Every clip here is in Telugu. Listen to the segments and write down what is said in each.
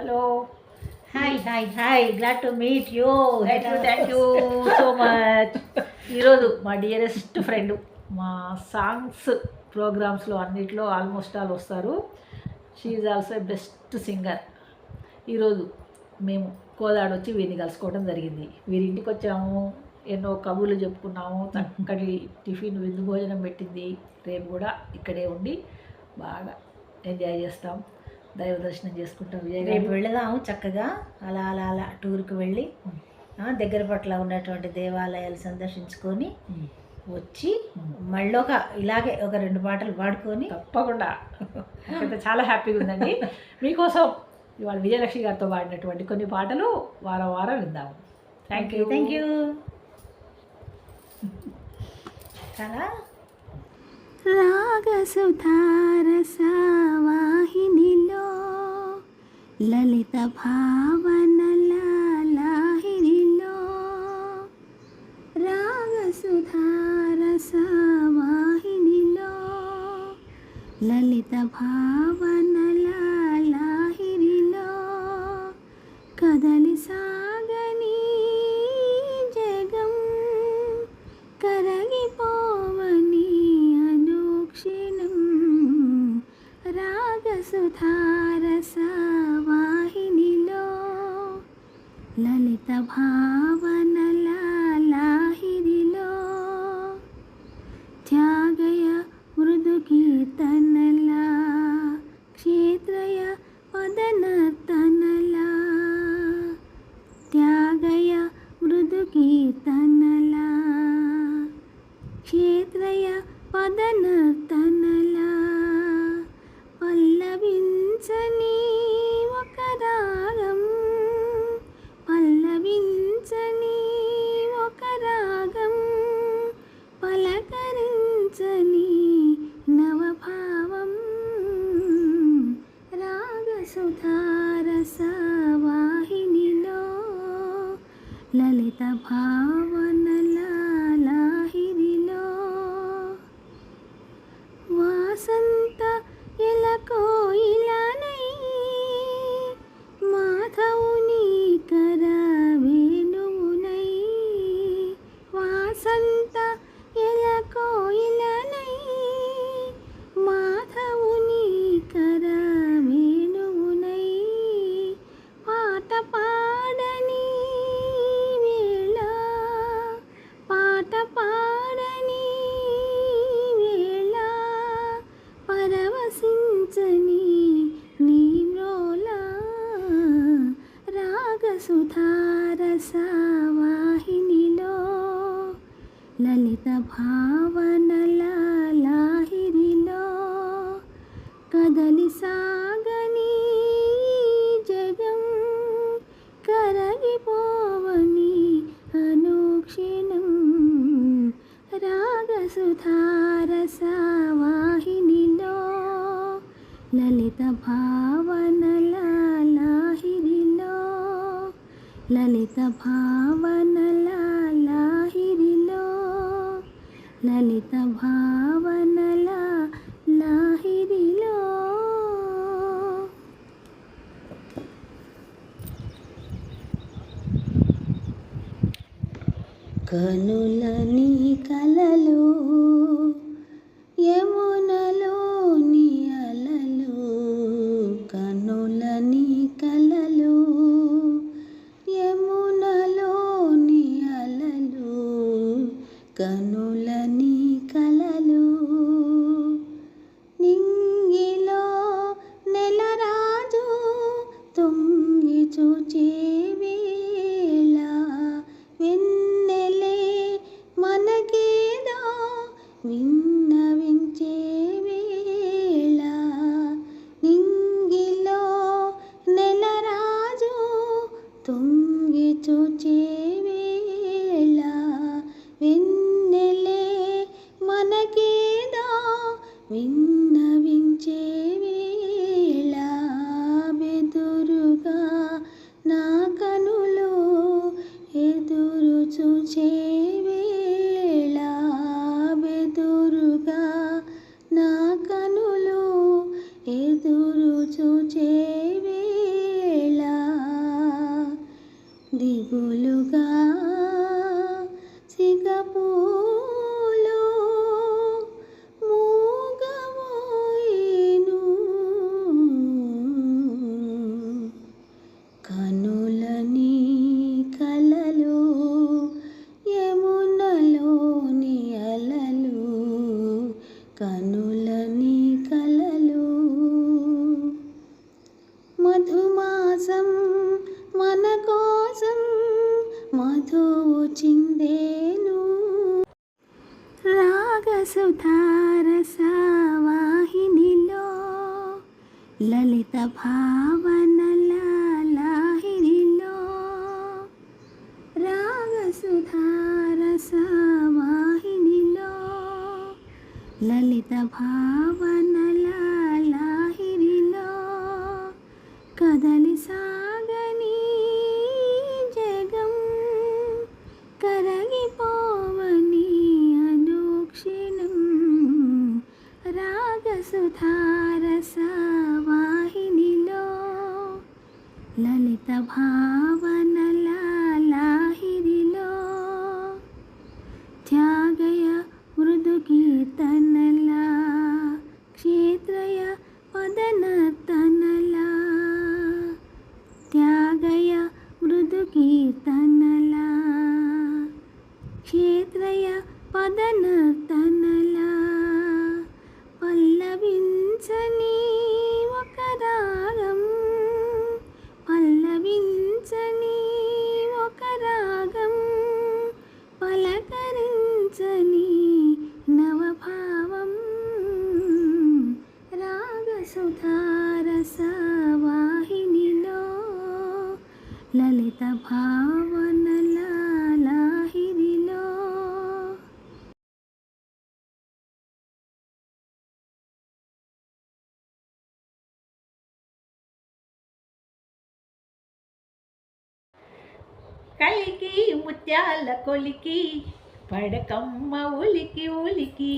Hello hi hi hi glad to meet you thank you thank you so much ఈరోజు మా డియరెస్ట్ ఫ్రెండ్ మా సాంగ్స్ ప్రోగ్రామ్స్లో అన్నిట్లో ఆల్మోస్ట్ ఆల్ వస్తారు. షీఈ్ ఆల్సో బెస్ట్ సింగర్ ఈరోజు మేము కోదాడు వచ్చి వీరిని కలుసుకోవడం జరిగింది. వీరి ఇంటికి వచ్చాము ఎన్నో కబుర్లు చెప్పుకున్నాము. చక్కటి టిఫిన్ విందు భోజనం పెట్టింది. రేపు కూడా ఇక్కడే ఉండి బాగా ఎంజాయ్ చేస్తాం. దైవ దర్శనం చేసుకుంటాం రేపు వెళదాము చక్కగా. అలా అలా అలా టూర్కి వెళ్ళి దగ్గర పట్ల ఉన్నటువంటి దేవాలయాలు సందర్శించుకొని వచ్చి మళ్ళీ ఒక ఇలాగే ఒక రెండు పాటలు పాడుకొని తప్పకుండా. చాలా హ్యాపీగా ఉందండి. మీకోసం ఇవాళ విజయలక్ష్మి గారితో పాడినటువంటి కొన్ని పాటలు వారం వారం విందాము. థ్యాంక్ యూ థ్యాంక్ యూ చాలా రాగసుధారసవాహినిలో లలిత భావనల లాహినిలో రాగసుధారసవాహినిలో లలిత భావనల లాహినిలో కదలిసా 你等。లలిత రాగసుధారసవాహినిలో లలిత భావనల లాహిరిలో కదలి సాగని జగం కరగిపోవని అనుక్షణం రాగసుధారసవాహినిలో లలిత భా లలిత భావనల లాహిరిలో లలిత భావనల లాహిరిలో కనులని కలలు యమునలోని అలలు కనులని విన్నవించే వేళ బెదురుగా నా కనులు ఎదురు చూచే వేళ బెదురుగా నా కనులు ఎదురు చూచే వేళ దిగులుగా రాగసుధారసవాహినిలో లలిత భావనల లాహిరిలో రాగసుధారసవాహినిలో లలిత భావన లలిత భావనల లాహిరిలో కలికి ముత్యాల కొలికి పడకమ్మ ఉలికి ఉలికి.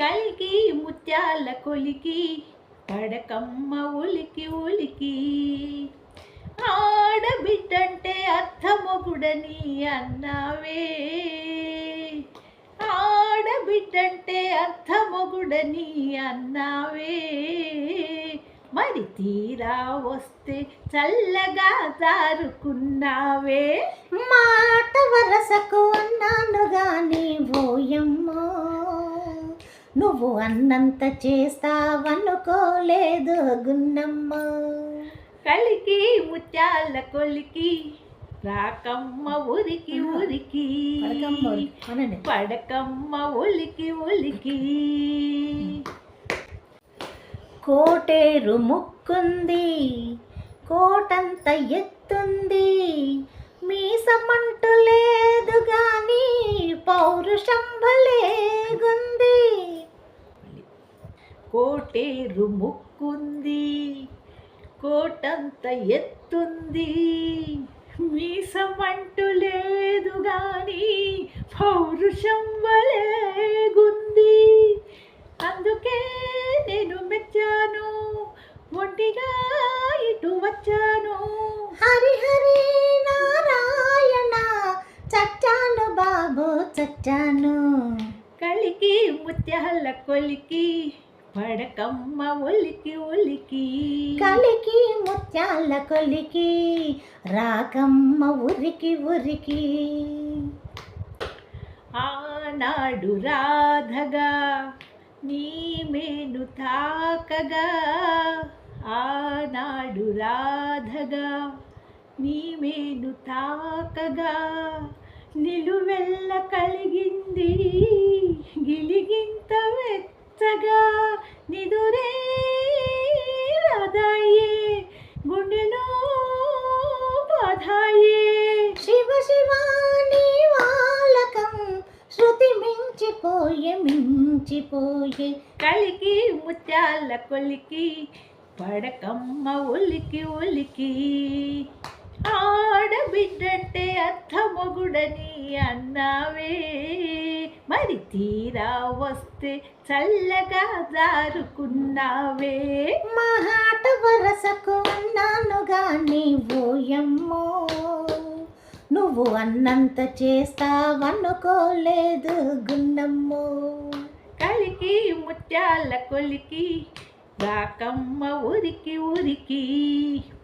కలికి ముత్యాల కొలికి పడకమ్మ ఉలికి ఉలికి. ఆడబిడ్డంటే అర్థమొగుడని అన్నావే. ఆడబిడ్డంటే అర్థమొగుడని అన్నావే. మరి తీరా వస్తే చల్లగా జారుకున్నావే. మాట వరసకు అన్నాను గాని ఓయమ్మో. నువ్వు అన్నంత చేస్తావనుకోలేదు గున్నమ్మో. కలికి ముత్యాల కొలికి రాకమ్మ ఉరికి ఉరికి పడకమ్మ ఉలికి ఉలికి. కోటేరు ముక్కుంది కోటంత ఎత్తుంది మీసమంటు లేదు గాని పౌరుషం భలేగుంది కోటేరు ముక్కుంది కోటంత ఎత్తుంది. మీసమంటు లేదు గాని పౌరుషం వలేగుంది పడకమ్మ ఒలికి ఒలికి. కలికి ముత్యాల కొలికి రాకమ్మ ఉరికి ఉరికి. ఆనాడు రాధగా నీ మేను తాకగా. ఆనాడు రాధగా నీ మేను తాకగా. నిలువెల్ల కలిగింది గిలిగింత వెచ్చగా నిదురే గుండెలో బాధాయే. శివ శివాని వాలకం శృతి మించిపోయే మించిపోయే. కలికి ముత్యాల కొలికి పడకమ్మ ఒలికి ఒలికి. ఆడబిడ్డంటే అర్థమొగుడని అన్నావే. మరి తీరా వస్తే చల్లగా జారుకున్నావే. మహాట వరసకు అన్నాను గాని ఓయమ్మో నువ్వు అన్నంత చేస్తావనుకోలేదు గున్నమ్మో. కలికి ముత్యాల కొలికి రాకమ్మ ఉరికి ఉరికి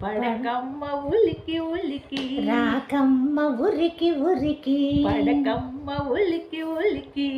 పడకమ్మ ఉలికి ఉలికి రాకమ్మ ఉరికి ఉరికి పడకమ్మ ఉలికి ఉలికి